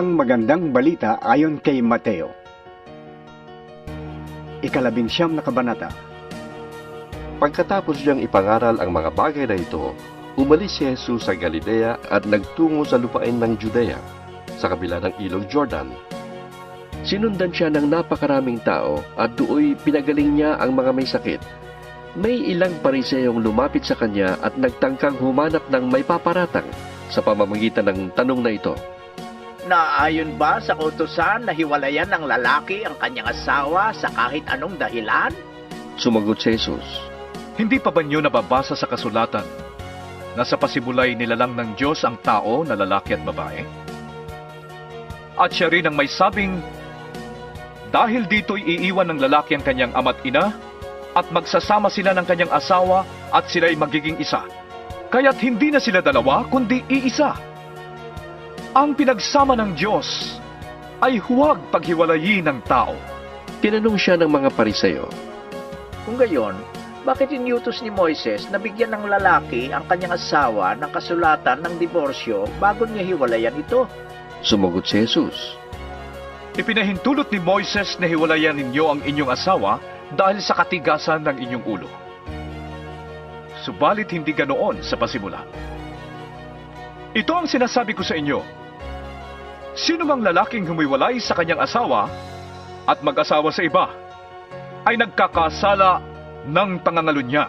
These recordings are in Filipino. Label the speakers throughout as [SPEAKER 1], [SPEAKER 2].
[SPEAKER 1] Ang magandang balita ayon kay Mateo. Ikalabing siyam na kabanata.
[SPEAKER 2] Pagkatapos niyang ipangaral ang mga bagay na ito, umalis si Jesus sa Galilea at nagtungo sa lupain ng Judea, sa kabila ng ilog Jordan. Sinundan siya ng napakaraming tao at dooy pinagaling niya ang mga may sakit. May ilang pariseyong lumapit sa kanya at nagtangkang humanap ng may paparatang sa pamamagitan ng tanong na ito.
[SPEAKER 3] Naayon ba sa kautusan na hiwalayan ng lalaki ang kanyang asawa sa kahit anong dahilan?
[SPEAKER 2] Sumagot si Jesus.
[SPEAKER 4] Hindi pa ba niyo nababasa sa kasulatan na sa pasimulay nilalang ng Diyos ang tao na lalaki at babae? At siya rin ang may sabing, dahil dito'y iiwan ng lalaki ang kanyang ama't ina, at magsasama sila ng kanyang asawa at sila'y magiging isa. Kaya't hindi na sila dalawa, kundi iisa. Ang pinagsama ng Diyos ay huwag paghiwalayin ng tao.
[SPEAKER 2] Tinanong siya ng mga pariseyo.
[SPEAKER 3] Kung gayon, bakit inyutos ni Moises na bigyan ng lalaki ang kanyang asawa ng kasulatan ng diborsyo bago niya hiwalayan ito?
[SPEAKER 2] Sumagot si Jesus.
[SPEAKER 4] Ipinahintulot ni Moises na hiwalayan ninyo ang inyong asawa dahil sa katigasan ng inyong ulo. Subalit hindi ganoon sa pasimula. Ito ang sinasabi ko sa inyo. Sino mang lalaking humiwalay sa kanyang asawa at mag-asawa sa iba ay nagkakasala ng pangangalunya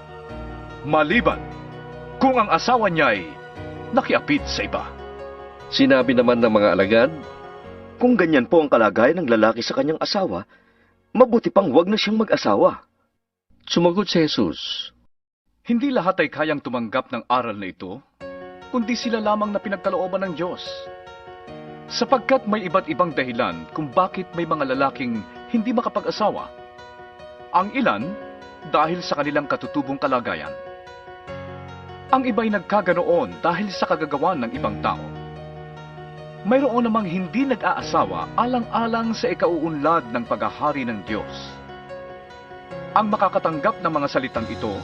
[SPEAKER 4] maliban kung ang asawa niya ay nakiapit sa iba.
[SPEAKER 2] Sinabi naman ng mga alagad,
[SPEAKER 5] Kung ganyan po ang kalagayan ng lalaki sa kanyang asawa, mabuti pang wag na siyang mag-asawa.
[SPEAKER 2] Sumagot si Jesus.
[SPEAKER 4] Hindi lahat ay kayang tumanggap ng aral na ito, kundi sila lamang na pinagkalooban ng Diyos. Sapagkat may iba't ibang dahilan kung bakit may mga lalaking hindi makapag-asawa. Ang ilan, dahil sa kanilang katutubong kalagayan. Ang iba'y nagkaganoon dahil sa kagagawan ng ibang tao. Mayroon namang hindi nag-aasawa alang-alang sa ikauunlad ng paghahari ng Diyos. Ang makakatanggap ng mga salitang ito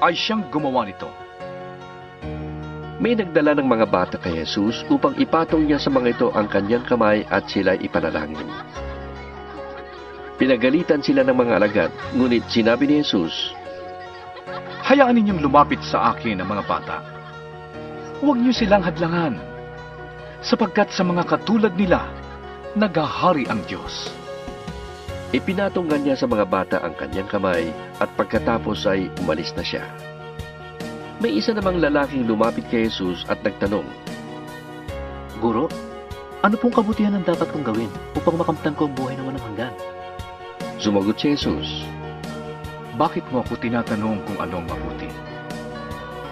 [SPEAKER 4] ay siyang gumawa nito.
[SPEAKER 2] May nagdala ng mga bata kay Jesus upang ipatong niya sa mga ito ang kanyang kamay at sila'y ipanalangin. Pinagalitan sila ng mga alagad, ngunit sinabi ni Jesus,
[SPEAKER 4] Hayaan ninyong lumapit sa akin ang mga bata. Huwag niyo silang hadlangan, sapagkat sa mga katulad nila, nagahari ang Diyos.
[SPEAKER 2] Ipinatonggan niya sa mga bata ang kanyang kamay at pagkatapos ay umalis na siya. May isa namang lalaking lumapit kay Jesus at nagtanong,
[SPEAKER 6] Guro, ano pong kabutihan ang dapat kong gawin upang makamtan ko ang buhay na walang hanggan?
[SPEAKER 2] Sumagot si Jesus,
[SPEAKER 4] Bakit mo ako tinatanong kung ano ang mabuti?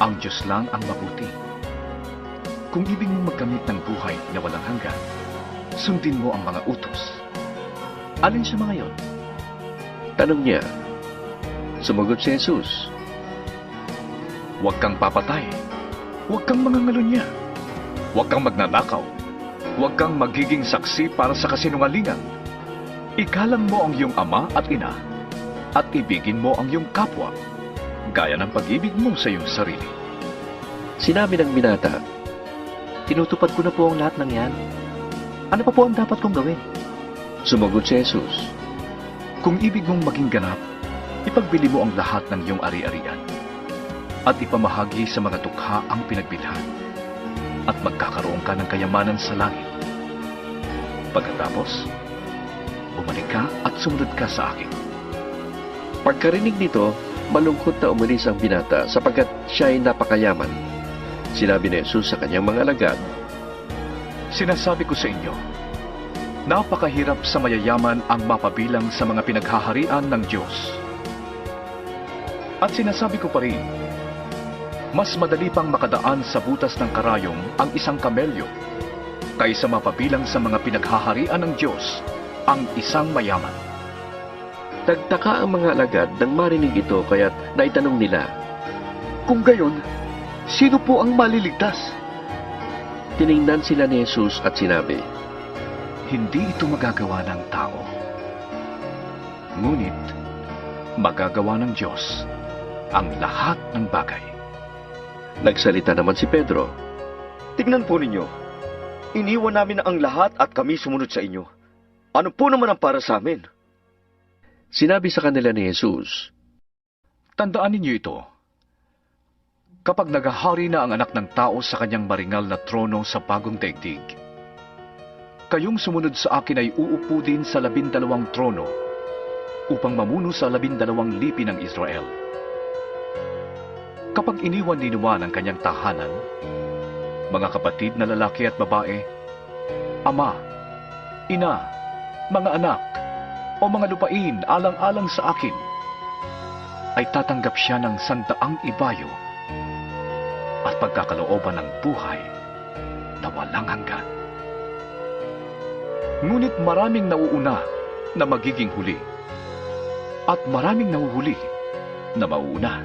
[SPEAKER 4] Ang Diyos lang ang mabuti. Kung ibig mong magkamit ng buhay na walang hanggan, sundin mo ang mga utos.
[SPEAKER 6] Alin sa mga yon?
[SPEAKER 2] Tanong niya. Sumagot si Jesus,
[SPEAKER 4] Huwag kang papatay. Huwag kang mangangalunya. Huwag kang magnanakaw. Huwag kang magiging saksi para sa kasinungalingan. Igalang mo ang iyong ama at ina at ibigin mo ang iyong kapwa gaya ng pag-ibig mo sa iyong sarili.
[SPEAKER 2] Sinabi ng binata,
[SPEAKER 6] Tinutupad ko na po ang lahat ng yan. Ano pa po ang dapat kong gawin?
[SPEAKER 2] Sumagot si Jesus,
[SPEAKER 4] Kung ibig mong maging ganap, ipagbili mo ang lahat ng iyong ari-arian at ipamahagi sa mga tukha ang pinagbilhan at magkakaroon ka ng kayamanan sa langit. Pagkatapos, bumalik ka at sumunod ka sa akin.
[SPEAKER 2] Pagkarinig nito, malungkot na umalis ang binata sapagkat siya ay napakayaman. Sinabi ni Jesus sa kanyang mga alagad,
[SPEAKER 4] Sinasabi ko sa inyo, napakahirap sa mayayaman ang mapabilang sa mga pinaghaharian ng Diyos. At sinasabi ko pa rin, mas madali pang makadaan sa butas ng karayom ang isang kamelyo kaysa mapabilang sa mga pinaghaharian ng Diyos ang isang mayaman.
[SPEAKER 2] Nagtaka ang mga alagad nang marinig ito kaya't naitanong nila,
[SPEAKER 5] Kung gayon, sino po ang maliligtas?
[SPEAKER 2] tiningnan sila ni Jesus at sinabi,
[SPEAKER 4] Hindi ito magagawa ng tao. Ngunit, magagawa ng Diyos ang lahat ng bagay.
[SPEAKER 2] Nagsalita naman si Pedro,
[SPEAKER 5] Tignan po ninyo. Iniwan namin ang lahat at kami sumunod sa inyo. Ano po naman ang para sa amin?
[SPEAKER 2] Sinabi sa kanila ni Jesus,
[SPEAKER 4] Tandaan ninyo ito. Kapag nagahari na ang anak ng tao sa kanyang maringal na trono sa bagong daigdig, kayong sumunod sa akin ay uupo din sa labindalawang trono upang mamuno sa labindalawang lipi ng Israel. Kapag iniwan ni Numan ang kanyang tahanan, mga kapatid na lalaki at babae, ama, ina, mga anak, o mga lupain alang-alang sa akin, ay tatanggap siya ng sandaang ibayo at pagkakalooban ng buhay na walang hanggan. Ngunit maraming nauuna na magiging huli at maraming nahuhuli na mauuna.